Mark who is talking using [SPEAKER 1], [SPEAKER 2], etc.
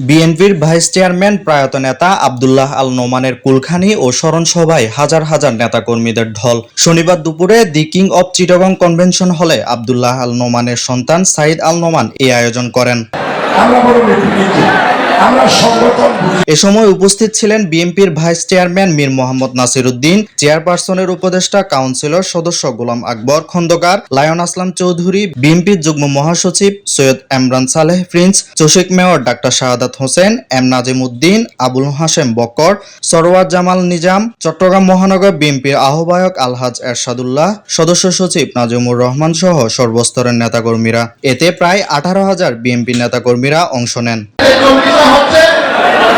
[SPEAKER 1] বিএনপির vice chairman প্রয়াত নেতা আবদুল্লাহ আল নোমানের কুলখানি ও স্মরণ সভায় হাজার হাজার নেতাকর্মীদের ঢল। শনিবার দুপুরে the king of Chittagong convention hall Abdullah Al নোমানের সন্তান সাইদ আল নোমান এই আয়োজন করেন। এ সময় উপস্থিত ছিলেন বিএনপির ভাইস চেয়ারম্যান মীর মোহাম্মদ নাসির উদ্দিন চেয়ারপারসনের উপদেষ্টা, কাউন্সিলর সদস্য গোলাম আকবর খন্দকার, লায়ন আসলাম চৌধুরী, বিএনপির যুগ্ম মহাসচিব Syed Emran Saleh Prince চশিক mayor doctor Shahadat Hossain, M Nazim Uddin Abul Hashem Bakkar Sarwar Jamal Nizam, Chattogram মহানগর বিএনপির আহ্বায়ক আলহাজ এরশাদুল্লাহ, সদস্য সচিব নাজিমুর রহমান সহ সর্বস্তরের নেতাকর্মীরা। এতে প্রায় আঠারো হাজার বিএনপি নেতাকর্মীরা অংশ নেন।